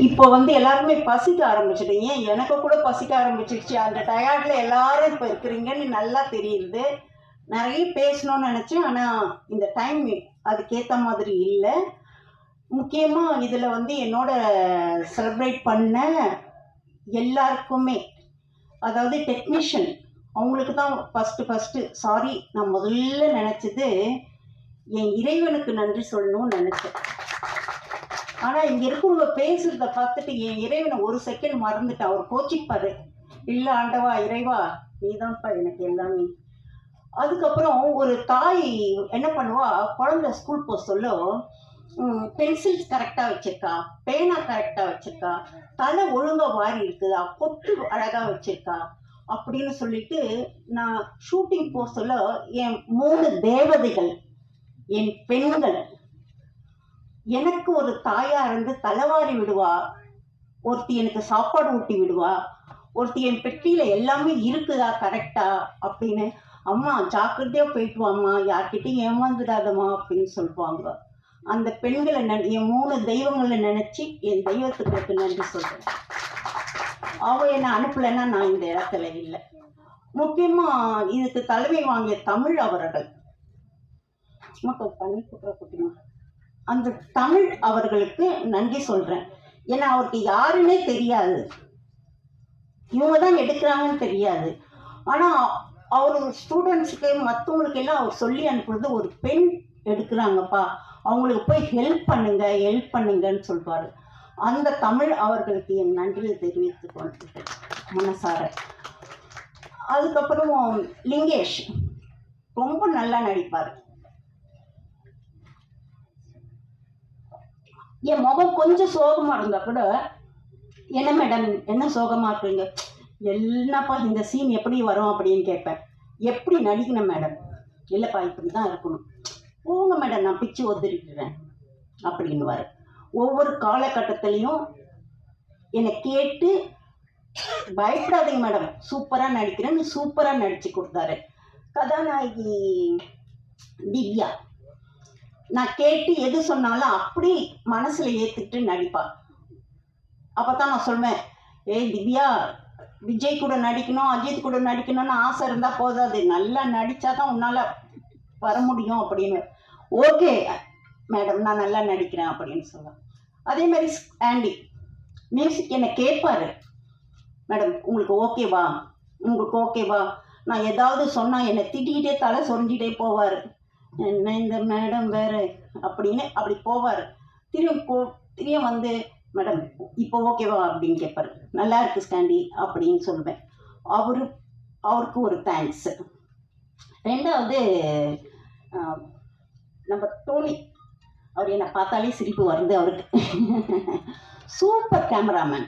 இப்போ வந்து எல்லாருமே பசிக்க ஆரம்பிச்சிடு ஏன் எனக்கு கூட பசிக்க ஆரம்பிச்சிருச்சு? அந்த டயர்டில் எல்லாரும் இப்போ இருக்கிறீங்கன்னு நல்லா தெரியுது. நிறைய பேசணும்னு நினச்சேன் ஆனால் இந்த டைம் அதுக்கேற்ற மாதிரி இல்லை. முக்கியமாக இதில் வந்து என்னோட செலிப்ரேட் பண்ண எல்லாருக்குமே அதாவது டெக்னீஷியன் அவங்களுக்கு தான் ஃபஸ்ட்டு ஃபஸ்ட்டு சாரி நான் முதல்ல நினச்சது என் இறைவனுக்கு நன்றி சொல்லணும்னு நினச்சேன். ஆனால் இங்கே இருக்கவங்க பேசுறத பார்த்துட்டு என் இறைவனை ஒரு செகண்ட் மறந்துட்டு அவர் கோச்சிப்பாரு. இல்லை ஆண்டவா இறைவா நீதான்ப்பா எனக்கு எல்லாமே அதுக்கப்புறம் ஒரு தாய் என்ன பண்ணுவா குழந்தை ஸ்கூல் போக சொல்ல பென்சில்ஸ் கரெக்டாக வச்சிருக்கா பேனா கரெக்டாக வச்சிருக்கா தலை ஒழுங்காக வாரி இருக்குதா பொட்டு அழகாக வச்சிருக்கா அப்படின்னு சொல்லிட்டு நான் ஷூட்டிங் போக சொல்ல என் மூணு தேவதைகள் என் பெண்கள் எனக்கு ஒரு தாயா இருந்து தலைவாரி விடுவா. ஒருத்தி எனக்கு சாப்பாடு ஊட்டி விடுவா. ஒருத்தி என் பெட்டியில எல்லாமே இருக்குதா கரெக்டா அப்படின்னு அம்மா ஜாக்கிரதையா போயிட்டு வாம்மா யார்கிட்டயும் ஏமாந்துடாதம்மா அப்படின்னு சொல்லுவாங்க. அந்த பெண்களை நன் என் மூணு தெய்வங்களை நினைச்சு என் தெய்வத்துக்கு நன்றி சொல்றேன். அவ என்னை அனுப்பலைன்னா நான் இந்த இடத்துல இல்லை. முக்கியமா இதுக்கு தலைமை வாங்கிய தமிழ் அவர்கள். மக்கள் தண்ணி குட்டுற குட்டிமா அந்த தமிழ் அவர்களுக்கு நன்றி சொல்றேன். ஏன்னா அவருக்கு யாருன்னே தெரியாது. இவங்க தான் எடுக்கிறாங்கன்னு தெரியாது. ஆனால் அவர் ஸ்டூடெண்ட்ஸுக்கு மற்றவங்களுக்கு எல்லாம் அவர் சொல்லி அனுப்புறது ஒரு பெண் எடுக்கிறாங்கப்பா. அவங்களுக்கு போய் ஹெல்ப் பண்ணுங்க ஹெல்ப் பண்ணுங்கன்னு சொல்வார். அந்த தமிழ் அவர்களுக்கு என் நன்றியை தெரிவித்து கொண்டிருக்கேன் மனசார. அதுக்கப்புறம் லிங்கேஷ். ரொம்ப நல்லா நடிப்பார். என் முகம் கொஞ்சம் சோகமாக இருந்தால் கூட என்ன மேடம் என்ன சோகமாக இருக்கீங்க என்னப்பா இந்த சீன் எப்படி வரும் அப்படின்னு கேட்பேன். எப்படி நடிக்கணும் மேடம் இல்லைப்பா இப்படி தான் இருக்கணும். போங்க மேடம் நான் பிச்சு ஒத்துருக்கிறேன் அப்படின்னுவார். ஒவ்வொரு காலகட்டத்திலையும் என்னை கேட்டு பயப்படாதீங்க மேடம் சூப்பராக நடிக்கிறேன்னு சூப்பராக நடித்து கொடுத்தாரு. கதாநாயகி திவ்யா. நான் கேட்டு எது சொன்னாலும் அப்படி மனசுல ஏத்துக்கிட்டு நடிப்பா. அப்பதான் நான் சொல்வேன் ஏய் திவ்யா விஜய் கூட நடிக்கணும் அஜித் கூட நடிக்கணும்னு ஆசை இருந்தா போதாது. நல்லா நடிச்சாதான் உன்னால வர முடியும் அப்படின்னு. ஓகே மேடம் நான் நல்லா நடிக்கிறேன் அப்படின்னு சொல்லுவேன் அதே மாதிரி ஆண்டி மியூசிக் என்னை கேட்பாரு மேடம் உங்களுக்கு ஓகேவா உங்களுக்கு ஓகேவா நான் ஏதாவது சொன்னால் என்னை திட்டிக்கிட்டே தலை சொரிஞ்சிட்டே போவார். என்ன இந்த மேடம் வேற? அப்படின்னு அப்படி போவார். திரும்ப போ திரும்ப வந்து மேடம் இப்போ ஓகேவா? அப்படின்னு கேட்பாரு நல்லா இருக்கு ஸ்டாண்டி அப்படின்னு சொல்லுவேன். அவரு அவருக்கு ஒரு தேங்க்ஸ் ரெண்டாவது நம்ம டோனி அவர் என்னை பார்த்தாலே சிரிப்பு வருது அவருக்கு. Super cameraman.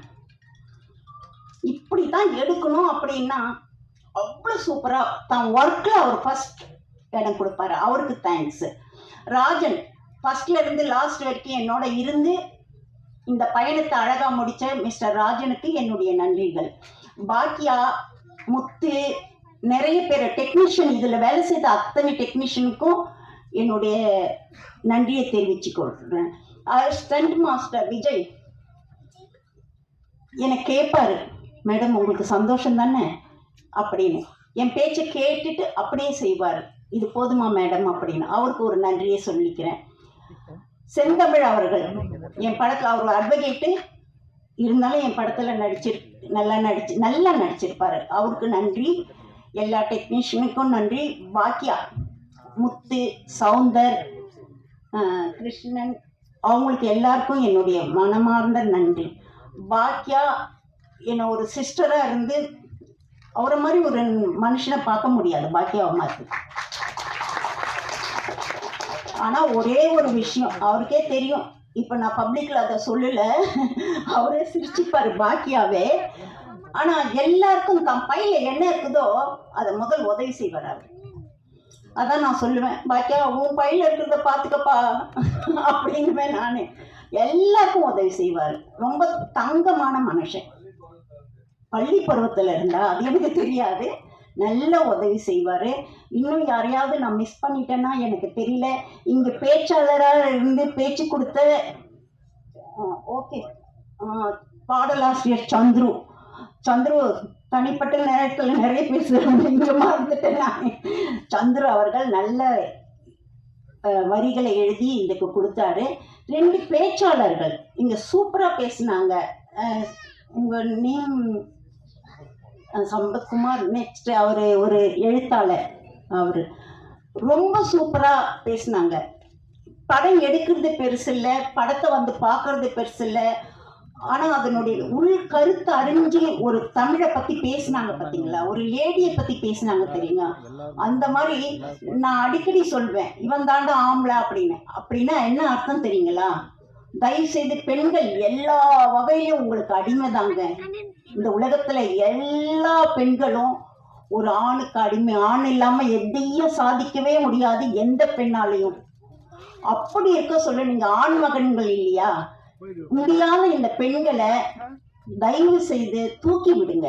இப்படி தான் எடுக்கணும் அப்படின்னா அவ்வளோ சூப்பராக தான் ஒர்க்கில் அவர் ஃபஸ்ட் இடம் கொடுப்பாரு. அவருக்கு தேங்க்ஸ் ராஜன் ஃபர்ஸ்ட்ல இருந்து லாஸ்ட் வரைக்கும் என்னோட இருந்து இந்த பயணத்தை அழகா முடிச்ச மிஸ்டர் ராஜனுக்கு என்னுடைய நன்றிகள். பாக்கியா முத்து நிறைய பேர் டெக்னீஷியன் இதில் வேலை செய்த அத்தனை டெக்னீஷியனுக்கும் என்னுடைய நன்றியை தெரிவித்துக் கொள்கிறேன் ஸ்டண்ட் மாஸ்டர் விஜய் என்னை கேட்பாரு மேடம் உங்களுக்கு சந்தோஷம் தானே? அப்படின்னு. என் பேச்சை கேட்டுட்டு அப்படியே செய்வார். இது போதுமா மேடம் அப்படின்னு அவருக்கு ஒரு நன்றியை சொல்லிக்கிறேன். செந்தமிழ் அவர்கள் என் படத்தில் அவர் அட்வொகேட்டு இருந்தாலும் என் படத்தில் நடிச்சிரு நல்லா நடிச்சு நல்லா நடிச்சிருப்பாரு. அவருக்கு நன்றி. எல்லா டெக்னீஷியனுக்கும் நன்றி. பாக்கியா முத்து சவுந்தர் கிருஷ்ணன் அவங்களுக்கு எல்லாருக்கும் என்னுடைய மனமார்ந்த நன்றி. பாக்கியா என்னை ஒரு சிஸ்டராக இருந்து அவரை மாதிரி ஒரு மனுஷனை பார்க்க முடியாது பாக்கியாவை மாதிரி. ஆனால் ஒரே ஒரு விஷயம் அவருக்கே தெரியும். இப்போ நான் பப்ளிக்கில் அதை சொல்லலை. அவரே சிரிச்சுப்பார் பாக்கியாவே. ஆனால் எல்லாருக்கும் தம் பையில என்ன இருக்குதோ அதை முதல் உதவி செய்வார் அவர். அதான் நான் சொல்லுவேன். பாக்கியா உன் பையில இருக்கிறத பார்த்துக்கப்பா. அப்படின்னுவேன் நான். எல்லாருக்கும் உதவி செய்வார். ரொம்ப தங்கமான மனுஷன். பள்ளி பருவத்தில் இருந்தால் அது எனக்கு தெரியாது. நல்ல உதவி செய்வார். இன்னும் யாரையாவது நான் மிஸ் பண்ணிட்டேன்னா எனக்கு தெரியல. இங்கே பேச்சாளராக இருந்து பேச்சு கொடுத்த ஓகே பாடலாசிரியர் சந்துரு. சந்துரு தனிப்பட்ட நேரத்தில் நிறைய பேசுகிறேன் இங்கே மறந்துட்டேன் நான். சந்துரு அவர்கள் நல்ல வரிகளை எழுதி இதுக்கு கொடுத்தாரு. ரெண்டு பேச்சாளர்கள். இங்கே சூப்பராக பேசினாங்க. உங்கள் நேம் சம்பத்குமார் நெக்ஸ்ட் அவர் ஒரு எழுத்தாளர் அவர். ரொம்ப சூப்பராக பேசினாங்க. படம் எடுக்கிறது பெருசு இல்லை படத்தை வந்து பார்க்கறது பெருசு இல்லை. ஆனால் அதனுடைய உள் கருத்து அறிஞ்சு ஒரு தமிழை பற்றி பேசினாங்க பார்த்தீங்களா ஒரு லேடியை பற்றி பேசினாங்க தெரியுங்க அந்த மாதிரி நான் அடிக்கடி சொல்வேன். இவன் தாண்டா ஆம்பளை அப்படின்னு. அப்படின்னா என்ன அர்த்தம் தெரியுங்களா? தயவு செய்து பெண்கள் எல்லா வகையிலும் உங்களுக்கு அடிமை தாங்க. இந்த உலகத்துல எல்லா பெண்களும் ஒரு ஆணுக்கு அடிமை ஆண் இல்லாம எதையும் சாதிக்கவே முடியாது எந்த பெண்ணாலையும். அப்படி இருக்க சொல்ல நீங்க ஆண் மகன்கள் இல்லையா? முடியாத இந்த பெண்களை தயவு செய்து தூக்கி விடுங்க.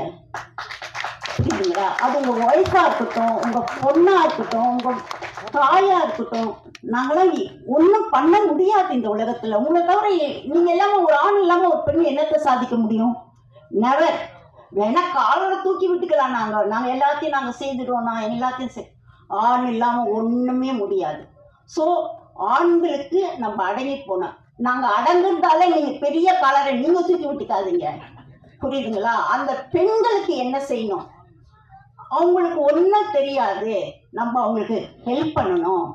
புரியுதுங்களா? அது உங்க ஒய்ஃபா இருக்கட்டும் உங்க பொண்ணா இருக்கட்டும் உங்க தாயா இருக்கட்டும் நாங்களாம் ஒன்றும் பண்ண முடியாது இந்த உலகத்துல. உங்களை தவிர நீங்க இல்லாம ஒரு ஆண் இல்லாம ஒரு பெண் என்னத்தை சாதிக்க முடியும்? நெவர் வேணா காலோட தூக்கி விட்டுக்கலாம் நாங்க. நாங்க எல்லாத்தையும் நாங்க செய்துடுவோம் நான் எல்லாத்தையும் செய் ஆண் இல்லாம ஒண்ணுமே முடியாது. ஸோ ஆண்களுக்கு நம்ம அடங்கி போனோம் நாங்க அடங்குறதால நீங்க பெரிய கலரை நீங்க தூக்கி விட்டுக்காதீங்க. புரியுதுங்களா? அந்த பெண்களுக்கு என்ன செய்யணும்? அவங்களுக்கு ஒன்றும் தெரியாது. நம்ம அவங்களுக்கு ஹெல்ப் பண்ணணும்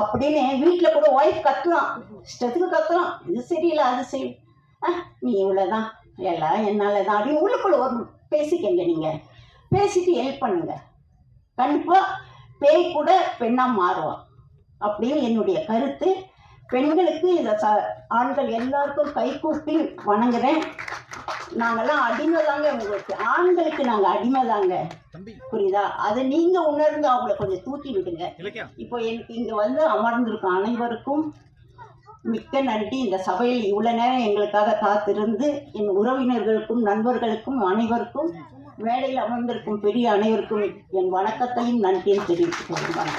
அப்படின்னு வீட்டில் கூட ஒய்ஃப் கத்தலாம் இஷ்டத்துக்கு கத்துலாம் இது சரியில்லை அது சரி. ஆ நீ இவ்வளோதான் எல்லாம் என்னால் தான் அப்படின்னு உள்ளுக்குள்ள ஒரு பேசிக்கங்க நீங்கள் பேசிட்டு ஹெல்ப் பண்ணுங்க. கண்டிப்பாக பேய் கூட பெண்ணாக மாறுவான் அப்படின்னு என்னுடைய கருத்து. பெண்களுக்கு இதை ச ஆண்கள் எல்லாருக்கும் கைகூப்பி வணங்குறேன். நாங்கெல்லாம் அடிமை தாங்க உங்களுக்கு. ஆண்களுக்கு நாங்கள் அடிமை தாங்க புரியுதா? அதை நீங்கள் உணர்ந்து அவங்கள கொஞ்சம் தூக்கி விடுங்க. இப்போ எனக்கு இங்கே வந்து அமர்ந்திருக்கும் அனைவருக்கும் மிக்க நன்றி. இந்த சபையில் இவ்வளோ நேரம் எங்களுக்காக காத்திருந்து என் உறவினர்களுக்கும் நண்பர்களுக்கும் அனைவருக்கும் மேடையில் அமர்ந்திருக்கும் பெரிய அனைவருக்கும் என் வணக்கத்தையும் நன்றியும் தெரிவித்துக் கொள்கிறேன்.